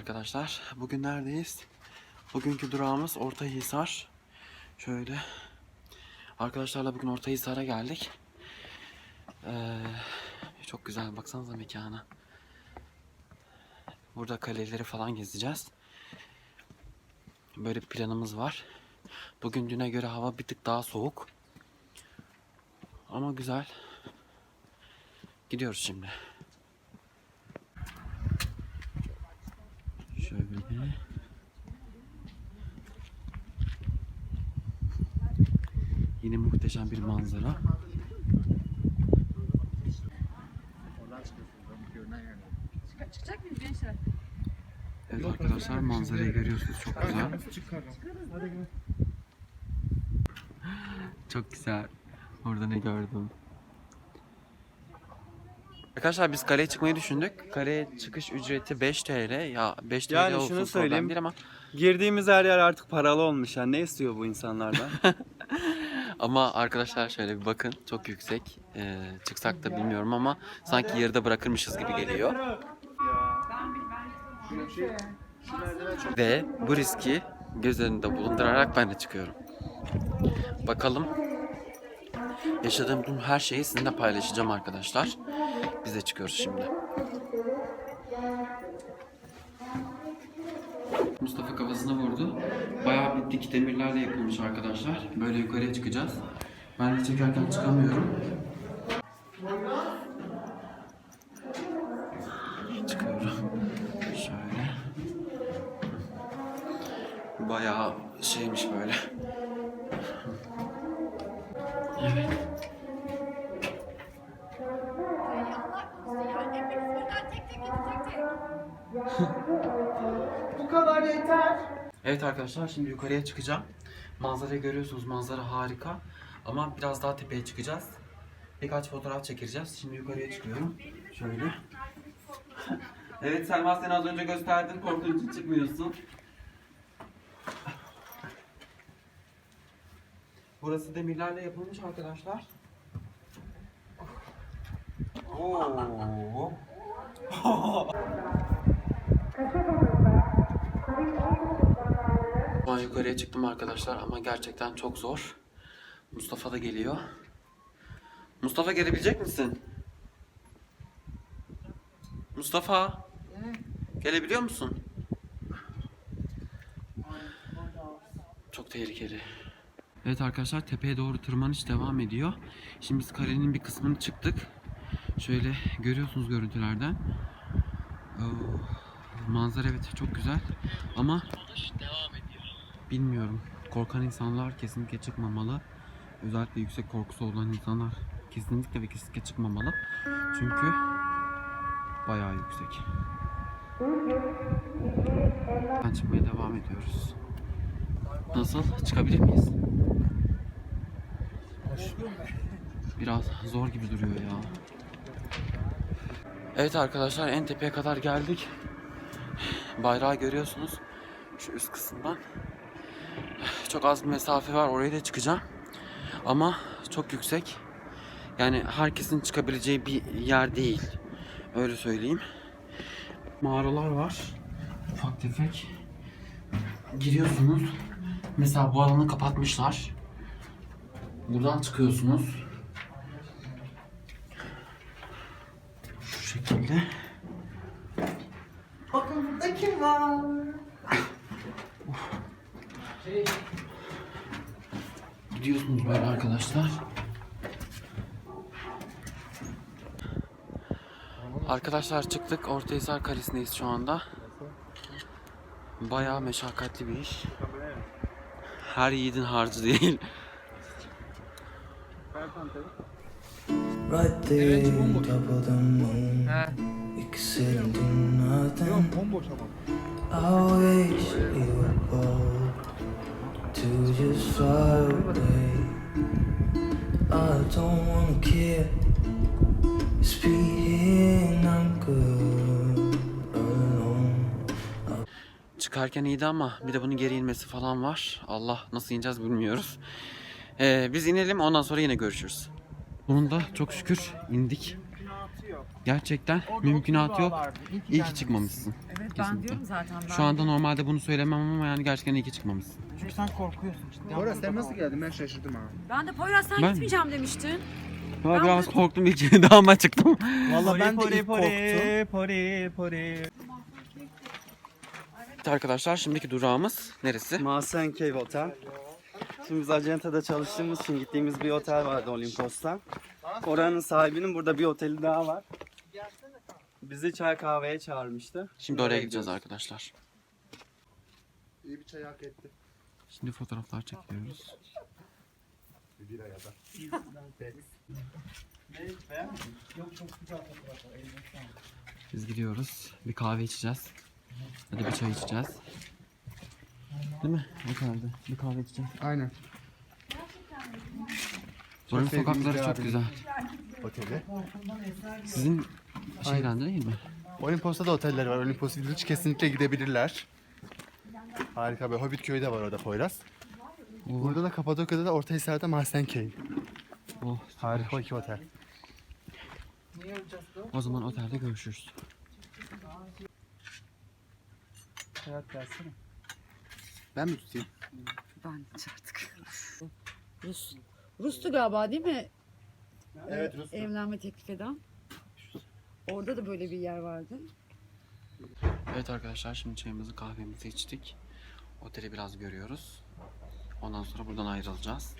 arkadaşlar. Bugün neredeyiz? Bugünkü durağımız Ortahisar. Şöyle. Arkadaşlarla bugün Ortahisar'a geldik. Ee, çok güzel. Baksanıza mekana. Burada kaleleri falan gezeceğiz. Böyle bir planımız var. Bugün düne göre hava bir tık daha soğuk. Ama güzel. Gidiyoruz şimdi. Şöyle. Yine muhteşem bir manzara. Çıkacak mıyız gençler? Evet arkadaşlar manzarayı görüyorsunuz çok güzel. Çok güzel. Orada ne gördüm. Arkadaşlar biz kaleye çıkmayı düşündük. Kaleye çıkış ücreti 5 TL. Ya 5 TL Yani olsun şunu söyleyeyim. değil ama Girdiğimiz her yer artık paralı olmuş yani. Ne istiyor bu insanlardan? ama arkadaşlar şöyle bir bakın çok yüksek. Ee, çıksak da bilmiyorum ama sanki yarıda bırakırmışız gibi geliyor. Ve bu riski göz önünde bulundurarak ben de çıkıyorum. Bakalım. Yaşadığım tüm her şeyi sizinle paylaşacağım arkadaşlar. Biz de çıkıyoruz şimdi. Mustafa kafasına vurdu. Bayağı bir dik demirlerle yapılmış arkadaşlar. Böyle yukarıya çıkacağız. Ben de çekerken çıkamıyorum. Çıkıyorum. Şöyle. Bayağı şeymiş böyle. Bu kadar yeter. Evet arkadaşlar şimdi yukarıya çıkacağım. Manzarayı görüyorsunuz. Manzara harika. Ama biraz daha tepeye çıkacağız. Birkaç fotoğraf çekeceğiz. Şimdi yukarıya çıkıyorum. Şöyle. evet Selma sen az önce gösterdin. Korktuğun için çıkmıyorsun. Burası demirlerle yapılmış arkadaşlar. Oo. Ben yukarıya çıktım arkadaşlar ama gerçekten çok zor. Mustafa da geliyor. Mustafa gelebilecek misin? Mustafa. Gelebiliyor musun? Çok tehlikeli. Evet arkadaşlar tepeye doğru tırmanış devam ediyor. Şimdi biz kalenin bir kısmını çıktık. Şöyle görüyorsunuz görüntülerden. Manzara evet çok güzel. Ama Bilmiyorum. Korkan insanlar kesinlikle çıkmamalı. Özellikle yüksek korkusu olan insanlar kesinlikle ve kesinlikle çıkmamalı. Çünkü bayağı yüksek. Ben çıkmaya devam ediyoruz. Nasıl? Çıkabilir miyiz? Biraz zor gibi duruyor ya. Evet arkadaşlar en tepeye kadar geldik. Bayrağı görüyorsunuz. Şu üst kısımdan. Çok az bir mesafe var. Oraya da çıkacağım. Ama çok yüksek. Yani herkesin çıkabileceği bir yer değil. Öyle söyleyeyim. Mağaralar var. Ufak tefek. Giriyorsunuz. Mesela bu alanı kapatmışlar. Buradan çıkıyorsunuz. Şekilde. Bakın burada kim var? Gidiyorsunuz böyle arkadaşlar. Arkadaşlar çıktık. Ortahisar Kalesi'ndeyiz şu anda. Bayağı meşakkatli bir iş. Her yiğidin harcı değil. Right there on top of the moon. You can sit and do nothing. I wish you were bold to just fly away. I don't wanna care. Just be here and I'm good alone. Çıkarken iyiydi ama bir de bunun geri inmesi falan var. Allah nasıl ineceğiz bilmiyoruz. Ee, biz inelim ondan sonra yine görüşürüz. Bunun da çok şükür indik. Gerçekten mümkünatı yok. İyi ki çıkmamışsın. Evet ben Kesinlikle. diyorum zaten. Ben Şu anda normalde bunu söylemem ama yani gerçekten iyi ki çıkmamışsın. Çünkü sen korkuyorsun cidden. Bora sen nasıl geldin? Ben şaşırdım ha. Ben de Poyraz sen Ben- gitmeyeceğim demiştin. Ben biraz korktum ilk daha ama çıktım. Valla ben de ilk korktum. Evet arkadaşlar şimdiki durağımız neresi? Masen Cave Otel. Şimdi biz acentada çalıştığımız için gittiğimiz bir otel vardı Olimpos'ta. Oranın sahibinin burada bir oteli daha var. Bizi çay kahveye çağırmıştı. Şimdi oraya gideceğiz arkadaşlar. İyi bir çay hak etti. Şimdi fotoğraflar çekiyoruz. Bir ya da. Biz gidiyoruz. Bir kahve içeceğiz. Hadi bir çay içeceğiz. Değil mi? Otelde. Bir kahve içeceğiz. Aynen. Buranın sevdiğimiz sokakları bir çok abimiz. güzel. Oteli. Sizin şeyden değil mi? Olimpos'ta da oteller var. Olimpos Village kesinlikle gidebilirler. Harika bir Hobbit köyü de var orada Poyraz. Oo, Burada da Kapadokya'da da Ortahisar'da Cave. oh, Harika iki otel. O zaman otelde görüşürüz. Hayat gelsene. Ben mi tutayım? Ben artık. Rus. Rus'tu galiba değil mi? Evet Rus. Evlenme teklif eden. Orada da böyle bir yer vardı. Evet arkadaşlar şimdi çayımızı kahvemizi içtik. Oteli biraz görüyoruz. Ondan sonra buradan ayrılacağız.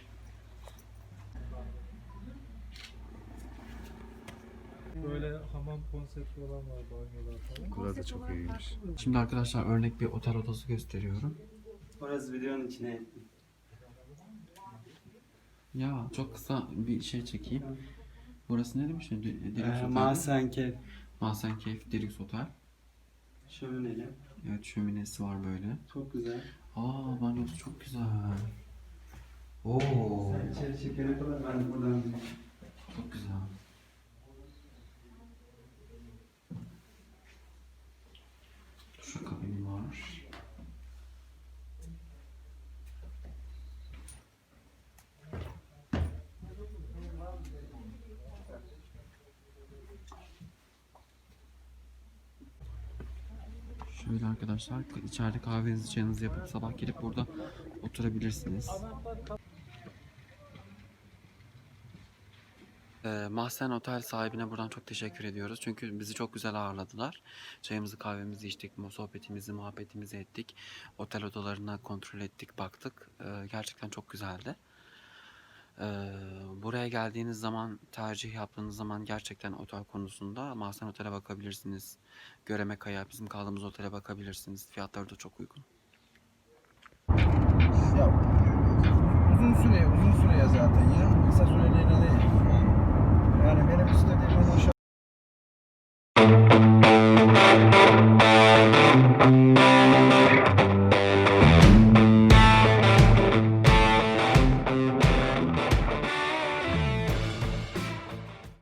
Böyle hamam konsepti olan var banyolar falan. Burada çok iyiymiş. Şimdi arkadaşlar örnek bir otel odası gösteriyorum. Orası videonun içine ettim. Ya çok kısa bir şey çekeyim. Burası ne demiş? Di- Deluxe Ee, Otel. Masen Cave. Mahsen Cave Deluxe Otel. Şömineli. Evet şöminesi var böyle. Çok güzel. Aa banyosu çok güzel. Oo İçeri çekene kadar ben buradan çok güzel. Şu kabin var. Şöyle arkadaşlar içeride kahvenizi çayınızı yapıp sabah gelip burada oturabilirsiniz. Ee, Mahsen Otel sahibine buradan çok teşekkür ediyoruz. Çünkü bizi çok güzel ağırladılar. Çayımızı kahvemizi içtik, sohbetimizi, muhabbetimizi ettik. Otel odalarına kontrol ettik, baktık. Ee, gerçekten çok güzeldi. Ee, buraya geldiğiniz zaman, tercih yaptığınız zaman gerçekten otel konusunda Mahsen Otel'e bakabilirsiniz. Göreme Kaya, bizim kaldığımız otele bakabilirsiniz. Fiyatları da çok uygun. Ya uzun süre uzun süreye zaten ya. Kısa süreliğine değil. Yani benim istediğim o